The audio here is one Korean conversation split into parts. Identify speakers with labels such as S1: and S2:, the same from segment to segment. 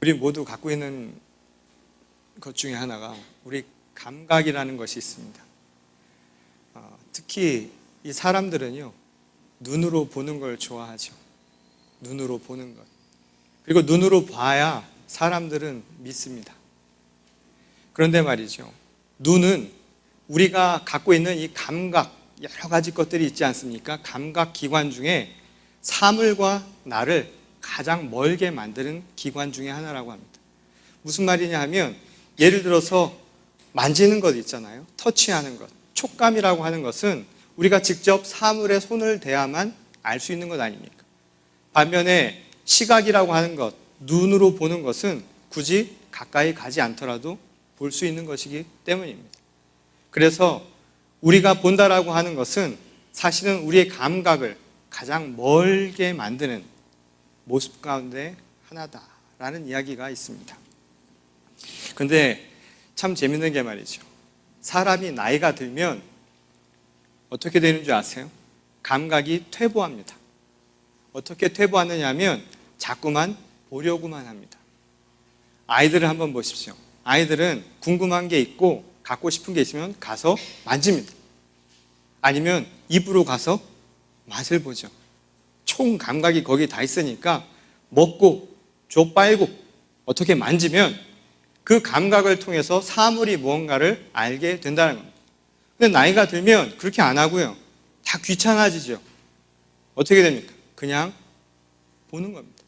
S1: 우리 모두 갖고 있는 것 중에 하나가 우리 감각이라는 것이 있습니다. 어, 특히 이 사람들은요, 눈으로 보는 걸 좋아하죠. 눈으로 보는 것. 그리고 눈으로 봐야 사람들은 믿습니다. 그런데 말이죠. 눈은 우리가 갖고 있는 이 감각, 여러 가지 것들이 있지 않습니까? 감각 기관 중에 사물과 나를 가장 멀게 만드는 기관 중에 하나라고 합니다. 무슨 말이냐 하면 예를 들어서 만지는 것 있잖아요. 터치하는 것. 촉감이라고 하는 것은 우리가 직접 사물에 손을 대야만 알 수 있는 것 아닙니까? 반면에 시각이라고 하는 것, 눈으로 보는 것은 굳이 가까이 가지 않더라도 볼 수 있는 것이기 때문입니다. 그래서 우리가 본다라고 하는 것은 사실은 우리의 감각을 가장 멀게 만드는 모습 가운데 하나다라는 이야기가 있습니다. 근데 참 재밌는 게 말이죠. 사람이 나이가 들면 어떻게 되는 줄 아세요? 감각이 퇴보합니다. 어떻게 퇴보하느냐 하면 자꾸만 보려고만 합니다. 아이들을 한번 보십시오. 아이들은 궁금한 게 있고 갖고 싶은 게 있으면 가서 만집니다. 아니면 입으로 가서 맛을 보죠. 총 감각이 거기 다 있으니까 먹고 족빨고 어떻게 만지면 그 감각을 통해서 사물이 무언가를 알게 된다는 겁니다. 근데 나이가 들면 그렇게 안 하고요. 다 귀찮아지죠. 어떻게 됩니까? 그냥 보는 겁니다.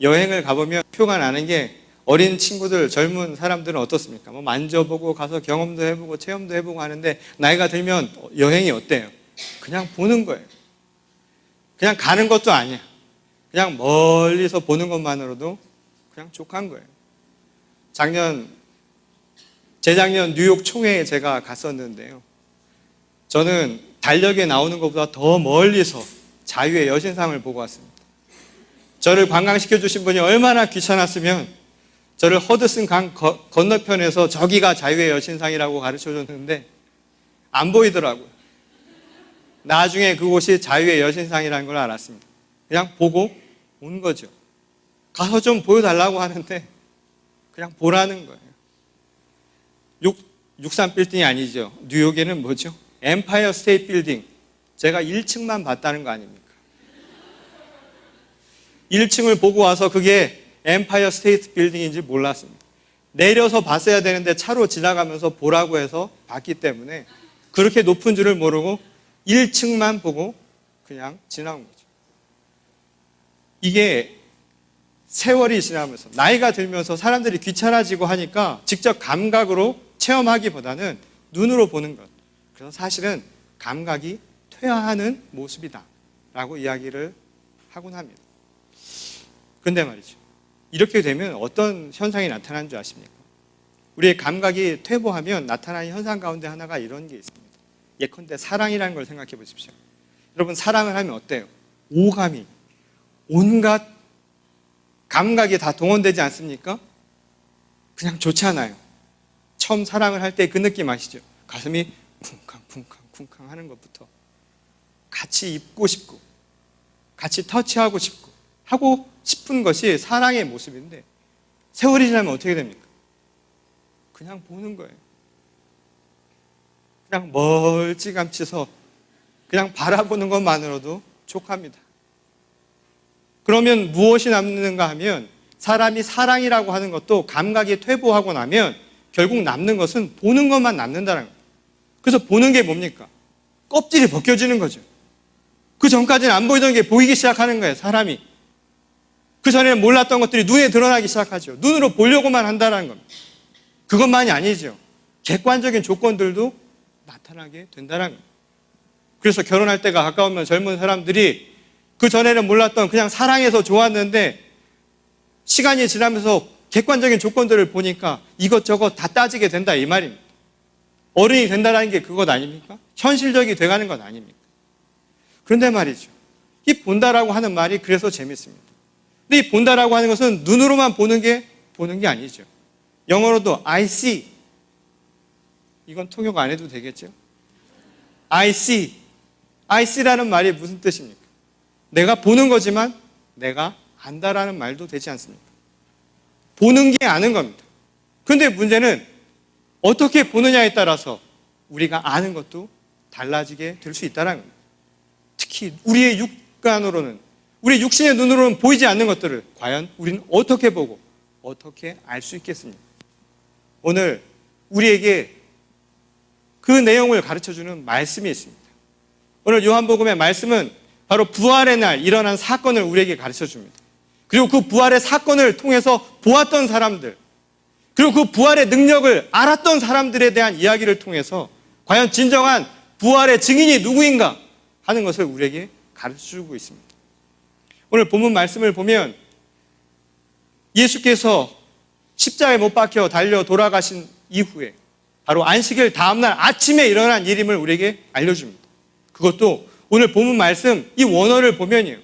S1: 여행을 가보면 표가 나는 게 어린 친구들, 젊은 사람들은 어떻습니까? 뭐 만져보고 가서 경험도 해보고 체험도 해보고 하는데 나이가 들면 여행이 어때요? 그냥 보는 거예요. 그냥 가는 것도 아니야. 그냥 멀리서 보는 것만으로도 그냥 족한 거예요. 작년, 재작년 뉴욕 총회에 제가 갔었는데요. 저는 달력에 나오는 것보다 더 멀리서 자유의 여신상을 보고 왔습니다. 저를 관광시켜 주신 분이 얼마나 귀찮았으면 저를 허드슨 강 건너편에서 저기가 자유의 여신상이라고 가르쳐 줬는데 안 보이더라고요. 나중에 그곳이 자유의 여신상이라는 걸 알았습니다. 그냥 보고 온 거죠. 가서 좀 보여달라고 하는데 그냥 보라는 거예요. 6, 63 빌딩이 아니죠. 뉴욕에는 뭐죠? 엠파이어 스테이트 빌딩. 제가 1층만 봤다는 거 아닙니까? 1층을 보고 와서 그게 엠파이어 스테이트 빌딩인지 몰랐습니다. 내려서 봤어야 되는데 차로 지나가면서 보라고 해서 봤기 때문에 그렇게 높은 줄을 모르고 1층만 보고 그냥 지나온 거죠. 이게 세월이 지나면서 나이가 들면서 사람들이 귀찮아지고 하니까 직접 감각으로 체험하기보다는 눈으로 보는 것. 그래서 사실은 감각이 퇴화하는 모습이다. 라고 이야기를 하곤 합니다. 근데 말이죠. 이렇게 되면 어떤 현상이 나타나는 줄 아십니까? 우리의 감각이 퇴보하면 나타나는 현상 가운데 하나가 이런 게 있습니다. 예컨대 사랑이라는 걸 생각해 보십시오. 여러분 사랑을 하면 어때요? 오감이 온갖 감각이 다 동원되지 않습니까? 그냥 좋잖아요. 처음 사랑을 할 때 그 느낌 아시죠? 가슴이 쿵쾅 쿵쾅 쿵쾅 하는 것부터 같이 입고 싶고 같이 터치하고 싶고 하고 싶은 것이 사랑의 모습인데 세월이 지나면 어떻게 됩니까? 그냥 보는 거예요. 그냥 멀찌감치서 그냥 바라보는 것만으로도 족합니다. 그러면 무엇이 남는가 하면 사람이 사랑이라고 하는 것도 감각이 퇴보하고 나면 결국 남는 것은 보는 것만 남는다는 거예요. 그래서 보는 게 뭡니까? 껍질이 벗겨지는 거죠. 그 전까지는 안 보이던 게 보이기 시작하는 거예요, 사람이. 그 전에는 몰랐던 것들이 눈에 드러나기 시작하죠. 눈으로 보려고만 한다는 겁니다. 그것만이 아니죠. 객관적인 조건들도 나타나게 된다는. 그래서 결혼할 때가 가까우면 젊은 사람들이 그 전에는 몰랐던 그냥 사랑해서 좋았는데 시간이 지나면서 객관적인 조건들을 보니까 이것저것 다 따지게 된다 이 말입니다. 어른이 된다는 게 그것 아닙니까? 현실적이 돼가는 것 아닙니까? 그런데 말이죠. 이 본다라고 하는 말이 그래서 재밌습니다. 근데 이 본다라고 하는 것은 눈으로만 보는 게 보는 게 아니죠. 영어로도 I see. 이건 통역 안 해도 되겠죠? I see. I see라는 말이 무슨 뜻입니까? 내가 보는 거지만 내가 안다라는 말도 되지 않습니까? 보는 게 아는 겁니다. 그런데 문제는 어떻게 보느냐에 따라서 우리가 아는 것도 달라지게 될 수 있다는 겁니다. 특히 우리의 육간으로는 우리 육신의 눈으로는 보이지 않는 것들을 과연 우리는 어떻게 보고 어떻게 알 수 있겠습니까? 오늘 우리에게 그 내용을 가르쳐 주는 말씀이 있습니다. 오늘 요한복음의 말씀은 바로 부활의 날 일어난 사건을 우리에게 가르쳐 줍니다. 그리고 그 부활의 사건을 통해서 보았던 사람들, 그리고 그 부활의 능력을 알았던 사람들에 대한 이야기를 통해서 과연 진정한 부활의 증인이 누구인가 하는 것을 우리에게 가르쳐 주고 있습니다. 오늘 본문 말씀을 보면 예수께서 십자가에 못 박혀 달려 돌아가신 이후에 바로 안식일 다음날 아침에 일어난 일임을 우리에게 알려줍니다. 그것도 오늘 본문 말씀 이 원어를 보면요.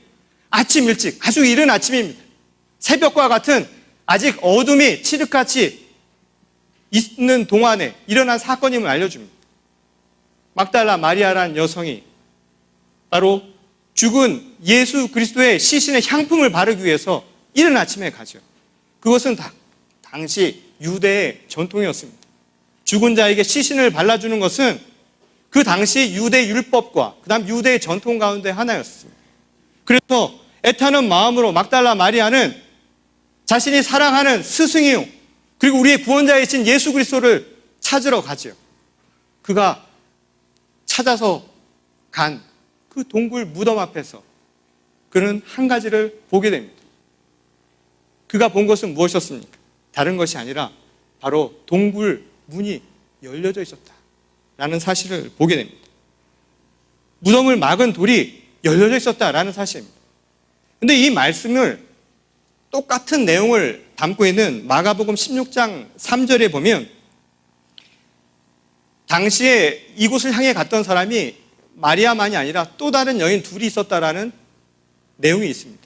S1: 아침 일찍, 아주 이른 아침입니다. 새벽과 같은 아직 어둠이 칠흑같이 있는 동안에 일어난 사건임을 알려줍니다. 막달라 마리아라는 여성이 바로 죽은 예수 그리스도의 시신의 향품을 바르기 위해서 이른 아침에 가죠. 그것은 다, 당시 유대의 전통이었습니다. 죽은 자에게 시신을 발라주는 것은 그 당시 유대 율법과 그다음 유대의 전통 가운데 하나였습니다. 그래서 애타는 마음으로 막달라 마리아는 자신이 사랑하는 스승이요 그리고 우리의 구원자이신 예수 그리스도를 찾으러 가죠. 그가 찾아서 간 그 동굴 무덤 앞에서 그는 한 가지를 보게 됩니다. 그가 본 것은 무엇이었습니까? 다른 것이 아니라 바로 동굴 문이 열려져 있었다. 라는 사실을 보게 됩니다. 무덤을 막은 돌이 열려져 있었다라는 사실입니다. 근데 이 말씀을 똑같은 내용을 담고 있는 마가복음 16장 3절에 보면 당시에 이곳을 향해 갔던 사람이 마리아만이 아니라 또 다른 여인 둘이 있었다라는 내용이 있습니다.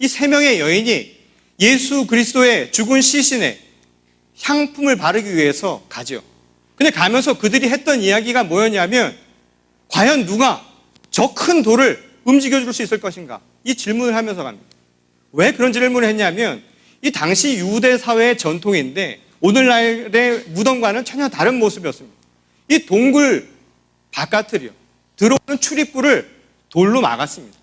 S1: 이 세 명의 여인이 예수 그리스도의 죽은 시신에 향품을 바르기 위해서 가죠. 근데 가면서 그들이 했던 이야기가 뭐였냐면 과연 누가 저 큰 돌을 움직여 줄 수 있을 것인가? 이 질문을 하면서 갑니다. 왜 그런 질문을 했냐면 이 당시 유대 사회의 전통인데 오늘날의 무덤과는 전혀 다른 모습이었습니다. 이 동굴 바깥을요. 들어오는 출입구를 돌로 막았습니다.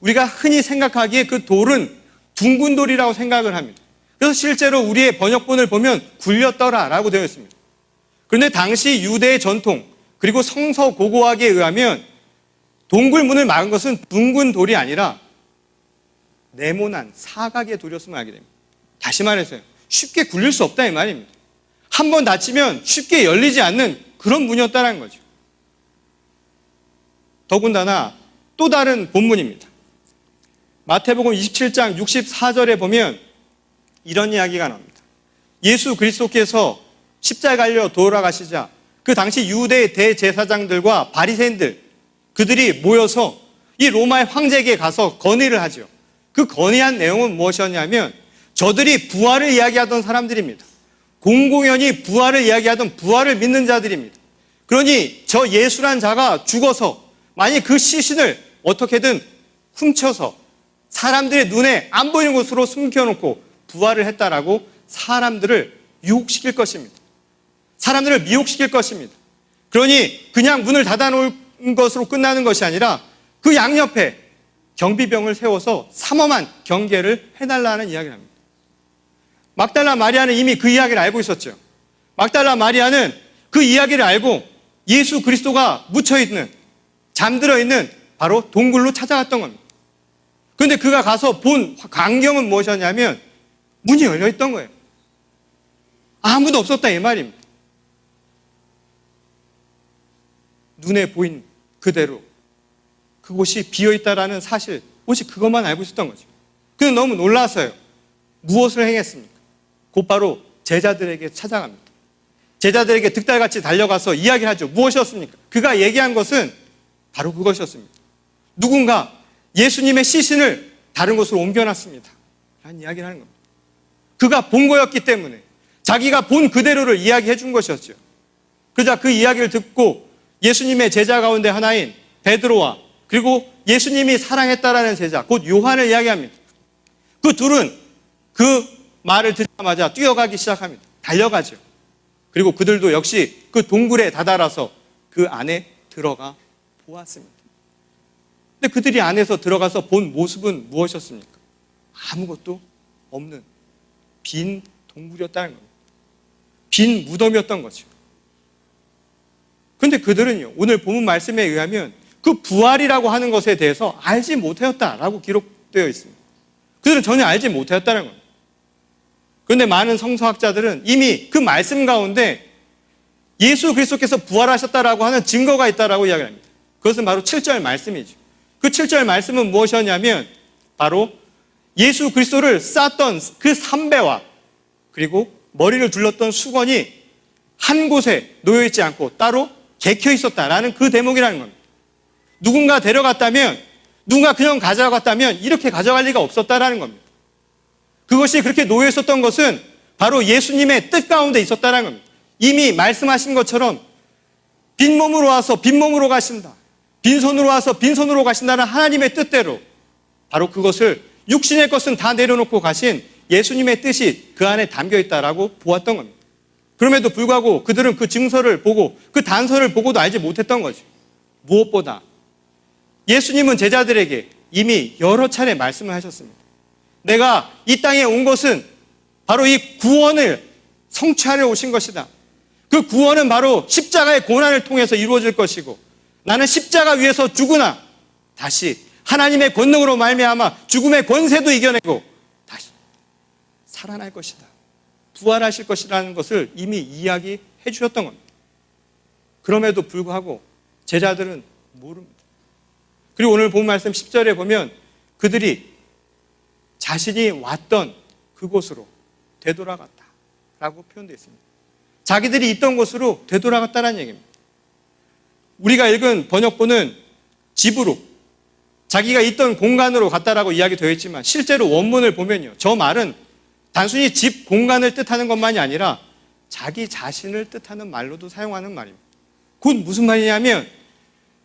S1: 우리가 흔히 생각하기에 그 돌은 둥근 돌이라고 생각을 합니다. 그래서 실제로 우리의 번역본을 보면 굴렸더라 라고 되어 있습니다. 그런데 당시 유대의 전통 그리고 성서 고고학에 의하면 동굴문을 막은 것은 둥근 돌이 아니라 네모난 사각의 돌이었음을 알게 됩니다. 다시 말해서요. 쉽게 굴릴 수 없다 이 말입니다. 한번 닫히면 쉽게 열리지 않는 그런 문이었다는 거죠. 더군다나 또 다른 본문입니다. 마태복음 27장 64절에 보면 이런 이야기가 나옵니다. 예수 그리스도께서 십자가에 갈려 돌아가시자 그 당시 유대 대제사장들과 바리새인들 그들이 모여서 이 로마의 황제에게 가서 건의를 하죠. 그 건의한 내용은 무엇이었냐면 저들이 부활을 이야기하던 사람들입니다. 공공연히 부활을 이야기하던 부활을 믿는 자들입니다. 그러니 저 예수란 자가 죽어서 만약 그 시신을 어떻게든 훔쳐서 사람들의 눈에 안 보이는 곳으로 숨겨놓고 부활을 했다라고 사람들을 유혹시킬 것입니다. 사람들을 미혹시킬 것입니다. 그러니 그냥 문을 닫아놓은 것으로 끝나는 것이 아니라 그 양옆에 경비병을 세워서 삼엄한 경계를 해달라는 이야기를 합니다. 막달라 마리아는 이미 그 이야기를 알고 있었죠. 막달라 마리아는 그 이야기를 알고 예수 그리스도가 묻혀있는, 잠들어 있는 바로 동굴로 찾아갔던 겁니다. 그런데 그가 가서 본 광경은 무엇이었냐면 문이 열려 있던 거예요. 아무도 없었다 이 말입니다. 눈에 보인 그대로 그곳이 비어 있다라는 사실 오직 그것만 알고 있었던 거죠. 그는 너무 놀라서요. 무엇을 행했습니까? 곧바로 제자들에게 찾아갑니다. 제자들에게 득달같이 달려가서 이야기하죠. 무엇이었습니까? 그가 얘기한 것은 바로 그것이었습니다. 누군가 예수님의 시신을 다른 곳으로 옮겨놨습니다. 라는 이야기를 하는 겁니다. 그가 본 거였기 때문에 자기가 본 그대로를 이야기해 준 것이었죠. 그러자 그 이야기를 듣고 예수님의 제자 가운데 하나인 베드로와 그리고 예수님이 사랑했다라는 제자 곧 요한을 이야기합니다. 그 둘은 그 말을 듣자마자 뛰어가기 시작합니다. 달려가죠. 그리고 그들도 역시 그 동굴에 다다라서 그 안에 들어가 보았습니다. 근데 그들이 안에서 들어가서 본 모습은 무엇이었습니까? 아무것도 없는 빈 동굴이었다는 겁니다. 빈 무덤이었던 거죠. 근데 그들은요, 오늘 본문 말씀에 의하면 그 부활이라고 하는 것에 대해서 알지 못하였다라고 기록되어 있습니다. 그들은 전혀 알지 못하였다는 겁니다. 그런데 많은 성서학자들은 이미 그 말씀 가운데 예수 그리스도께서 부활하셨다라고 하는 증거가 있다라고 이야기합니다. 그것은 바로 7절 말씀이죠. 그 7절 말씀은 무엇이었냐면 바로 예수 그리스도를 쌌던 그 삼배와 그리고 머리를 둘렀던 수건이 한 곳에 놓여 있지 않고 따로 개켜 있었다라는 그 대목이라는 겁니다. 누군가 데려갔다면 누군가 그냥 가져갔다면 이렇게 가져갈 리가 없었다라는 겁니다. 그것이 그렇게 놓여 있었던 것은 바로 예수님의 뜻 가운데 있었다는 겁니다. 이미 말씀하신 것처럼 빈몸으로 와서 빈몸으로 가신다. 빈손으로 와서 빈손으로 가신다는 하나님의 뜻대로 바로 그것을 육신의 것은 다 내려놓고 가신 예수님의 뜻이 그 안에 담겨 있다라고 보았던 겁니다. 그럼에도 불구하고 그들은 그 증서를 보고 그 단서를 보고도 알지 못했던 거죠. 무엇보다 예수님은 제자들에게 이미 여러 차례 말씀을 하셨습니다. 내가 이 땅에 온 것은 바로 이 구원을 성취하려 오신 것이다. 그 구원은 바로 십자가의 고난을 통해서 이루어질 것이고 나는 십자가 위에서 죽으나 다시 하나님의 권능으로 말미암아 죽음의 권세도 이겨내고 다시 살아날 것이다. 부활하실 것이라는 것을 이미 이야기해 주셨던 겁니다. 그럼에도 불구하고 제자들은 모릅니다. 그리고 오늘 본 말씀 10절에 보면 그들이 자신이 왔던 그곳으로 되돌아갔다 라고 표현되어 있습니다. 자기들이 있던 곳으로 되돌아갔다는 얘기입니다. 우리가 읽은 번역본은 집으로 자기가 있던 공간으로 갔다라고 이야기되어 있지만 실제로 원문을 보면요. 저 말은 단순히 집 공간을 뜻하는 것만이 아니라 자기 자신을 뜻하는 말로도 사용하는 말입니다. 곧 무슨 말이냐면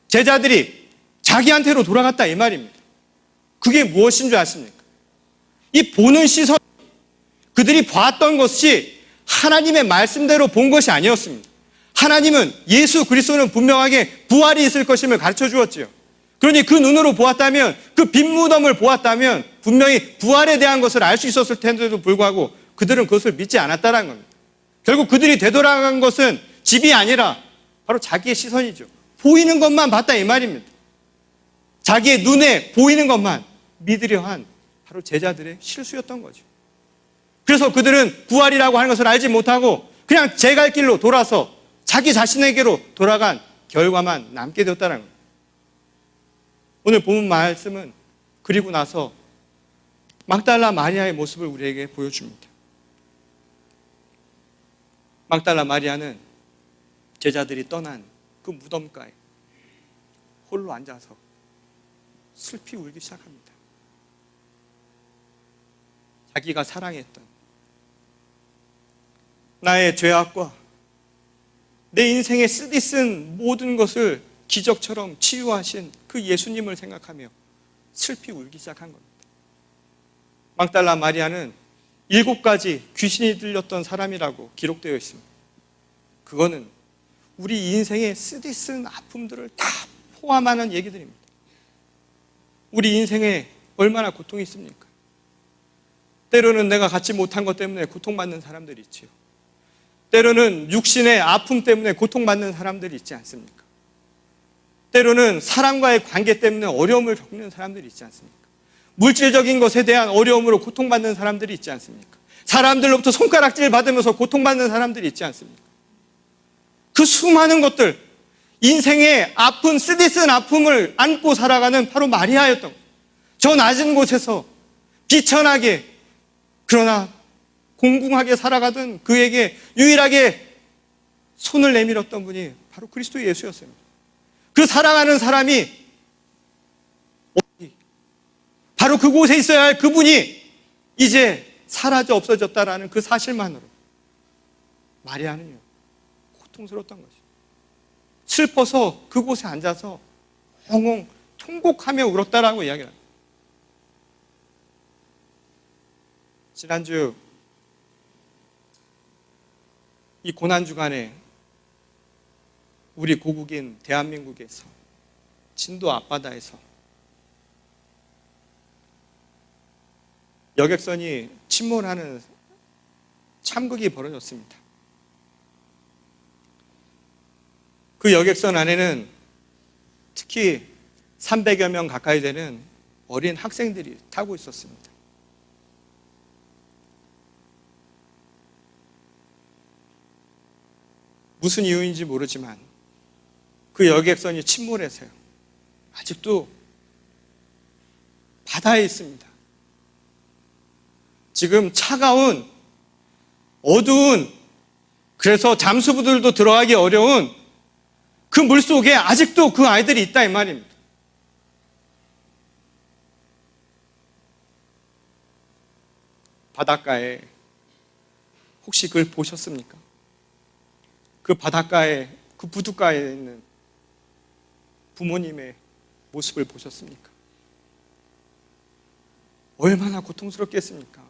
S1: 제자들이 자기한테로 돌아갔다 이 말입니다. 그게 무엇인 줄 아십니까? 이 보는 시선 그들이 봤던 것이 하나님의 말씀대로 본 것이 아니었습니다. 하나님은 예수 그리스도는 분명하게 부활이 있을 것임을 가르쳐 주었지요. 그러니 그 눈으로 보았다면 그 빈무덤을 보았다면 분명히 부활에 대한 것을 알 수 있었을 텐데도 불구하고 그들은 그것을 믿지 않았다는 겁니다. 결국 그들이 되돌아간 것은 집이 아니라 바로 자기의 시선이죠. 보이는 것만 봤다 이 말입니다. 자기의 눈에 보이는 것만 믿으려 한 바로 제자들의 실수였던 거죠. 그래서 그들은 부활이라고 하는 것을 알지 못하고 그냥 제 갈 길로 돌아서 자기 자신에게로 돌아간 결과만 남게 되었다는 겁니다. 오늘 본문 말씀은 그리고 나서 막달라 마리아의 모습을 우리에게 보여줍니다. 막달라 마리아는 제자들이 떠난 그 무덤가에 홀로 앉아서 슬피 울기 시작합니다. 자기가 사랑했던 나의 죄악과 내 인생에 쓰디 쓴 모든 것을 기적처럼 치유하신 그 예수님을 생각하며 슬피 울기 시작한 겁니다. 막달라 마리아는 일곱 가지 귀신이 들렸던 사람이라고 기록되어 있습니다. 그거는 우리 인생의 쓰디쓴 아픔들을 다 포함하는 얘기들입니다. 우리 인생에 얼마나 고통이 있습니까? 때로는 내가 갖지 못한 것 때문에 고통받는 사람들이 있지요. 때로는 육신의 아픔 때문에 고통받는 사람들이 있지 않습니까? 때로는 사람과의 관계 때문에 어려움을 겪는 사람들이 있지 않습니까? 물질적인 것에 대한 어려움으로 고통받는 사람들이 있지 않습니까? 사람들로부터 손가락질 받으면서 고통받는 사람들이 있지 않습니까? 그 수많은 것들, 인생의 아픈, 쓰디쓴 아픔을 안고 살아가는 바로 마리아였던 거예요. 저 낮은 곳에서 비천하게, 그러나 공공하게 살아가던 그에게 유일하게 손을 내밀었던 분이 바로 그리스도 예수였어요. 그 사랑하는 사람이 바로 그곳에 있어야 할 그분이 이제 사라져 없어졌다라는 그 사실만으로 마리아는요 고통스러웠던 것이 슬퍼서 그곳에 앉아서 엉엉 통곡하며 울었다라고 이야기를 합니다. 지난주 이 고난 주간에 우리 고국인 대한민국에서 진도 앞바다에서 여객선이 침몰하는 참극이 벌어졌습니다. 그 여객선 안에는 특히 300여 명 가까이 되는 어린 학생들이 타고 있었습니다. 무슨 이유인지 모르지만 그 여객선이 침몰해서요. 아직도 바다에 있습니다. 지금 차가운 어두운 그래서 잠수부들도 들어가기 어려운 그 물 속에 아직도 그 아이들이 있다 이 말입니다. 바닷가에 혹시 그걸 보셨습니까? 그 바닷가에 그 부둣가에 있는 부모님의 모습을 보셨습니까? 얼마나 고통스럽겠습니까?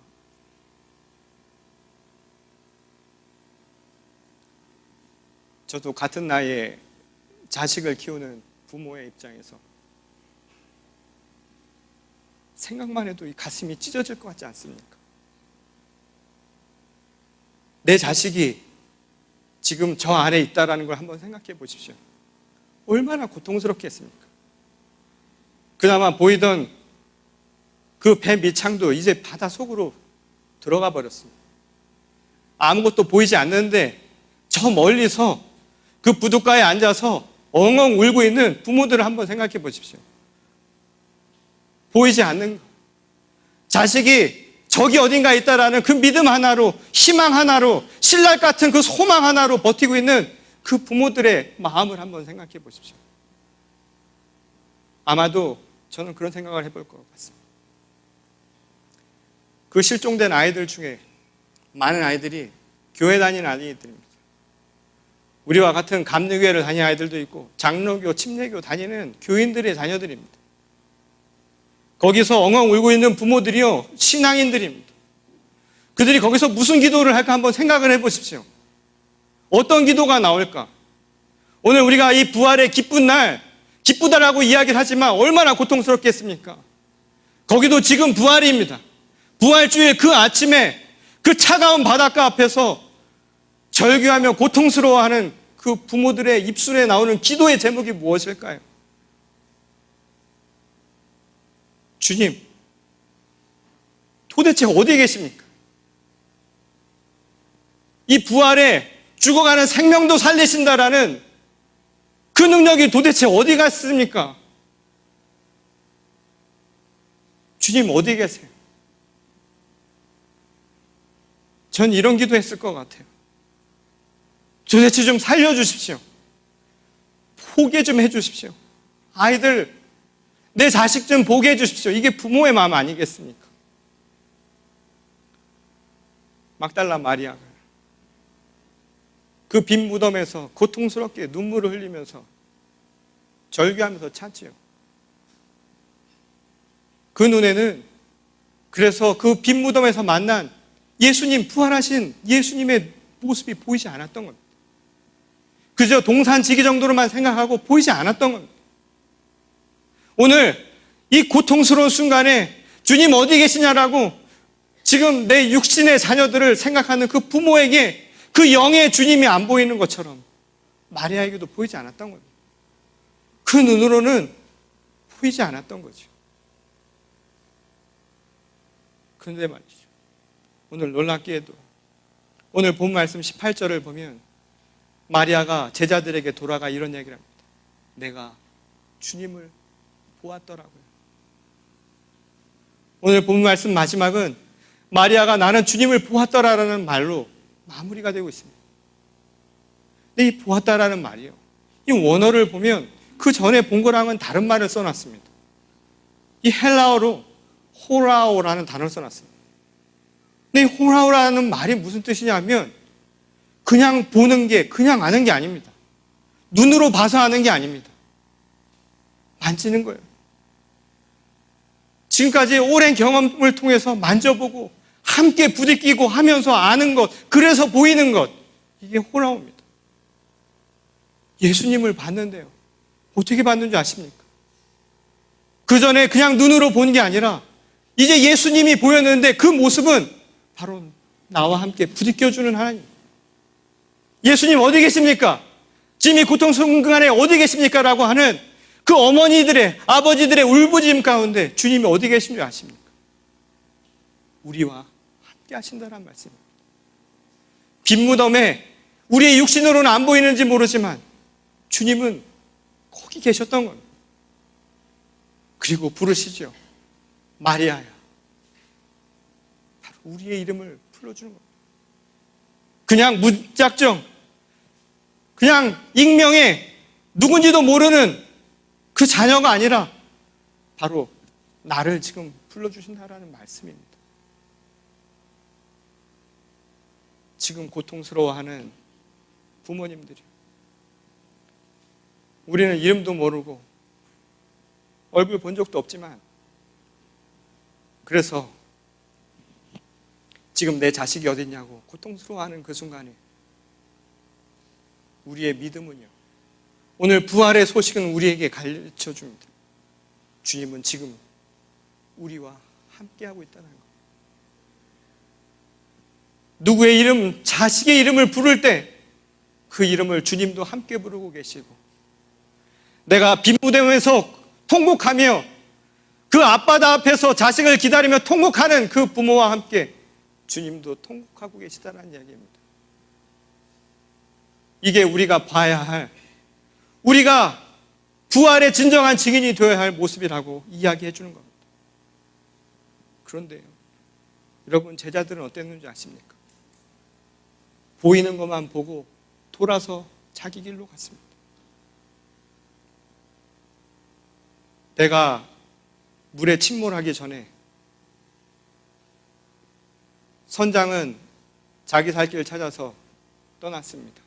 S1: 저도 같은 나이에 자식을 키우는 부모의 입장에서 생각만 해도 이 가슴이 찢어질 것 같지 않습니까? 내 자식이 지금 저 안에 있다라는 걸 한번 생각해 보십시오. 얼마나 고통스럽겠습니까? 그나마 보이던 그 배 밑창도 이제 바다 속으로 들어가 버렸습니다. 아무것도 보이지 않는데 저 멀리서 그 부둣가에 앉아서 엉엉 울고 있는 부모들을 한번 생각해 보십시오. 보이지 않는 것. 자식이 저기 어딘가 있다라는 그 믿음 하나로 희망 하나로 신랄 같은 그 소망 하나로 버티고 있는 그 부모들의 마음을 한번 생각해 보십시오. 아마도 저는 그런 생각을 해볼 것 같습니다. 그 실종된 아이들 중에 많은 아이들이 교회 다니는 아이들입니다. 우리와 같은 감리교회를 다니는 아이들도 있고 장로교, 침례교 다니는 교인들의 자녀들입니다. 거기서 엉엉 울고 있는 부모들이요 신앙인들입니다. 그들이 거기서 무슨 기도를 할까 한번 생각을 해보십시오. 어떤 기도가 나올까? 오늘 우리가 이 부활의 기쁜 날 기쁘다라고 이야기를 하지만 얼마나 고통스럽겠습니까? 거기도 지금 부활입니다. 부활주의 그 아침에 그 차가운 바닷가 앞에서 절규하며 고통스러워하는 그 부모들의 입술에 나오는 기도의 제목이 무엇일까요? 주님, 도대체 어디에 계십니까? 이 부활에 죽어가는 생명도 살리신다라는 그 능력이 도대체 어디 갔습니까? 주님 어디 계세요? 전 이런 기도 했을 것 같아요. 도대체 좀 살려주십시오. 포기 좀 해주십시오. 아이들, 내 자식 좀 보게 해주십시오. 이게 부모의 마음 아니겠습니까? 막달라 마리아가 그 빈 무덤에서 고통스럽게 눈물을 흘리면서 절규하면서 찾지요. 그 눈에는 그래서 그 빈 무덤에서 만난 예수님 부활하신 예수님의 모습이 보이지 않았던 겁니다. 그저 동산 지기 정도로만 생각하고 보이지 않았던 겁니다. 오늘 이 고통스러운 순간에 주님 어디 계시냐라고 지금 내 육신의 자녀들을 생각하는 그 부모에게 그 영의 주님이 안 보이는 것처럼 마리아에게도 보이지 않았던 겁니다. 그 눈으로는 보이지 않았던 거죠. 그런데 말이죠. 오늘 놀랍게도 오늘 본 말씀 18절을 보면 마리아가 제자들에게 돌아가 이런 얘기를 합니다. 내가 주님을 보았더라고요. 오늘 본 말씀 마지막은 마리아가 나는 주님을 보았더라라는 말로 마무리가 되고 있습니다. 근데 이 보았다라는 말이요. 이 원어를 보면 그 전에 본 거랑은 다른 말을 써놨습니다. 이 헬라어로 호라오라는 단어를 써놨습니다. 근데 이 호라오라는 말이 무슨 뜻이냐면 그냥 보는 게, 그냥 아는 게 아닙니다. 눈으로 봐서 아는 게 아닙니다. 만지는 거예요. 지금까지 오랜 경험을 통해서 만져보고 함께 부딪히고 하면서 아는 것, 그래서 보이는 것, 이게 호라옵니다. 예수님을 봤는데요. 어떻게 봤는 줄 아십니까? 그 전에 그냥 눈으로 본 게 아니라 이제 예수님이 보였는데 그 모습은 바로 나와 함께 부딪혀주는 하나님. 예수님 어디 계십니까? 지금 이 고통 순간에 어디 계십니까? 라고 하는 그 어머니들의, 아버지들의 울부짖음 가운데 주님이 어디 계신 줄 아십니까? 우리와 함께 하신다는 말씀입니다. 빈무덤에 우리의 육신으로는 안 보이는지 모르지만 주님은 거기 계셨던 겁니다. 그리고 부르시죠. 마리아야. 바로 우리의 이름을 불러주는 겁니다. 그냥 무작정, 그냥 익명의 누군지도 모르는 그 자녀가 아니라 바로 나를 지금 불러주신다라는 말씀입니다. 지금 고통스러워하는 부모님들이. 우리는 이름도 모르고 얼굴 본 적도 없지만 그래서 지금 내 자식이 어딨냐고 고통스러워하는 그 순간에 우리의 믿음은요. 오늘 부활의 소식은 우리에게 가르쳐 줍니다. 주님은 지금 우리와 함께하고 있다는 것 누구의 이름, 자식의 이름을 부를 때 그 이름을 주님도 함께 부르고 계시고 내가 빈무대에서 통곡하며 그 아빠다 앞에서 자식을 기다리며 통곡하는 그 부모와 함께 주님도 통곡하고 계시다는 이야기입니다. 이게 우리가 봐야 할 우리가 부활의 진정한 증인이 되어야 할 모습이라고 이야기해 주는 겁니다. 그런데요. 여러분 제자들은 어땠는지 아십니까? 보이는 것만 보고 돌아서 자기 길로 갔습니다. 배가 물에 침몰하기 전에 선장은 자기 살 길을 찾아서 떠났습니다.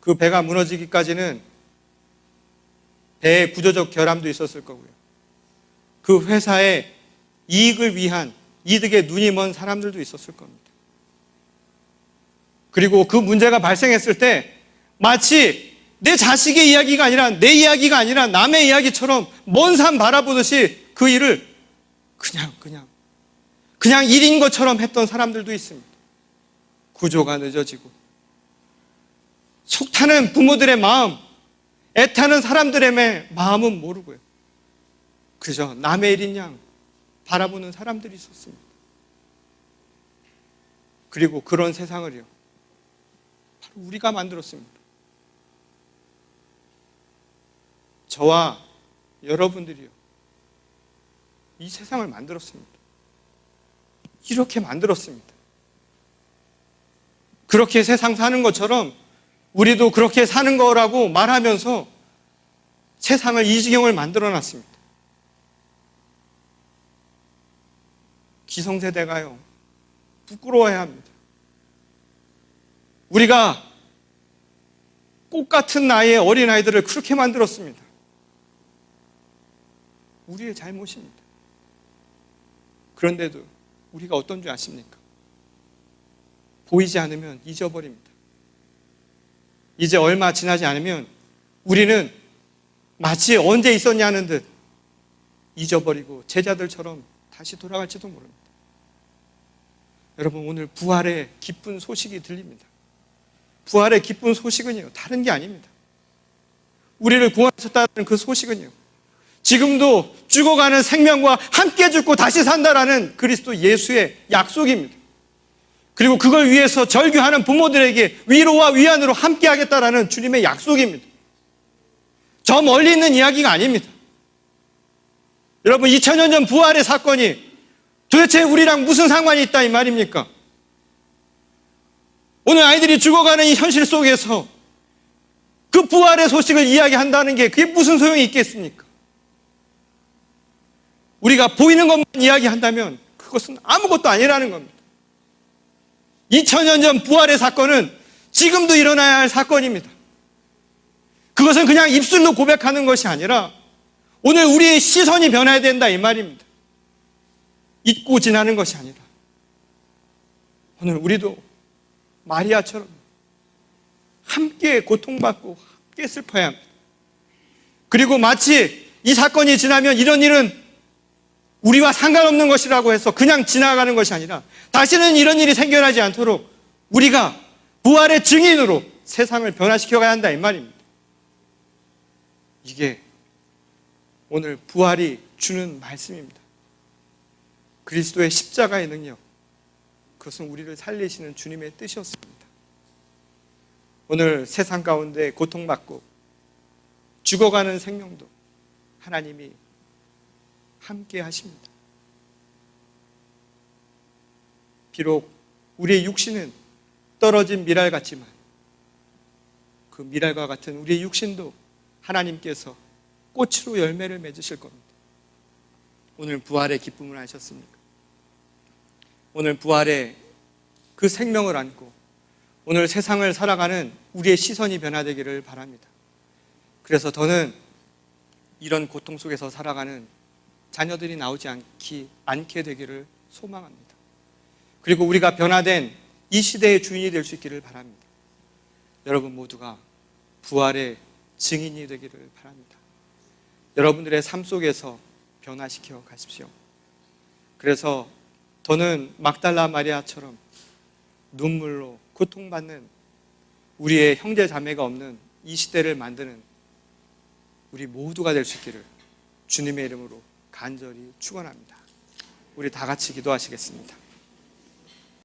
S1: 그 배가 무너지기까지는 배에 구조적 결함도 있었을 거고요. 그 회사의 이익을 위한 이득에 눈이 먼 사람들도 있었을 겁니다. 그리고 그 문제가 발생했을 때 마치 내 자식의 이야기가 아니라 내 이야기가 아니라 남의 이야기처럼 먼 산 바라보듯이 그 일을 그냥 그냥 그냥 일인 것처럼 했던 사람들도 있습니다. 구조가 늦어지고 속타는 부모들의 마음, 애타는 사람들의 마음은 모르고요. 그저 남의 일인 양 바라보는 사람들이 있었습니다. 그리고 그런 세상을요. 우리가 만들었습니다. 저와 여러분들이요. 이 세상을 만들었습니다. 이렇게 만들었습니다. 그렇게 세상 사는 것처럼 우리도 그렇게 사는 거라고 말하면서 세상을 이 지경을 만들어 놨습니다. 기성세대가요, 부끄러워해야 합니다. 우리가 꽃 같은 나이의 어린 아이들을 그렇게 만들었습니다. 우리의 잘못입니다. 그런데도 우리가 어떤 줄 아십니까? 보이지 않으면 잊어버립니다. 이제 얼마 지나지 않으면 우리는 마치 언제 있었냐는 듯 잊어버리고 제자들처럼 다시 돌아갈지도 모릅니다. 여러분 오늘 부활의 기쁜 소식이 들립니다. 부활의 기쁜 소식은요 다른 게 아닙니다. 우리를 구원하셨다는 그 소식은요 지금도 죽어가는 생명과 함께 죽고 다시 산다라는 그리스도 예수의 약속입니다. 그리고 그걸 위해서 절규하는 부모들에게 위로와 위안으로 함께 하겠다라는 주님의 약속입니다. 저 멀리 있는 이야기가 아닙니다. 여러분 2000년 전 부활의 사건이 도대체 우리랑 무슨 상관이 있다 이 말입니까? 오늘 아이들이 죽어가는 이 현실 속에서 그 부활의 소식을 이야기한다는 게 그게 무슨 소용이 있겠습니까? 우리가 보이는 것만 이야기한다면 그것은 아무것도 아니라는 겁니다. 2000년 전 부활의 사건은 지금도 일어나야 할 사건입니다. 그것은 그냥 입술로 고백하는 것이 아니라 오늘 우리의 시선이 변해야 된다 이 말입니다. 잊고 지나는 것이 아니라 오늘 우리도 마리아처럼 함께 고통받고 함께 슬퍼야 합니다. 그리고 마치 이 사건이 지나면 이런 일은 우리와 상관없는 것이라고 해서 그냥 지나가는 것이 아니라 다시는 이런 일이 생겨나지 않도록 우리가 부활의 증인으로 세상을 변화시켜 가야 한다 이 말입니다. 이게 오늘 부활이 주는 말씀입니다. 그리스도의 십자가의 능력, 그것은 우리를 살리시는 주님의 뜻이었습니다. 오늘 세상 가운데 고통받고 죽어가는 생명도 하나님이 함께 하십니다. 비록 우리의 육신은 떨어진 미랄 같지만 그 미랄과 같은 우리의 육신도 하나님께서 꽃으로 열매를 맺으실 겁니다. 오늘 부활의 기쁨을 하셨습니까? 오늘 부활의 그 생명을 안고 오늘 세상을 살아가는 우리의 시선이 변화되기를 바랍니다. 그래서 저는 이런 고통 속에서 살아가는 자녀들이 나오지 않기, 않게 되기를 소망합니다. 그리고 우리가 변화된 이 시대의 주인이 될 수 있기를 바랍니다. 여러분 모두가 부활의 증인이 되기를 바랍니다. 여러분들의 삶 속에서 변화시켜 가십시오. 그래서 저는 막달라 마리아처럼 눈물로 고통받는 우리의 형제 자매가 없는 이 시대를 만드는 우리 모두가 될 수 있기를 주님의 이름으로 간절히 축원합니다. 우리 다 같이 기도하시겠습니다.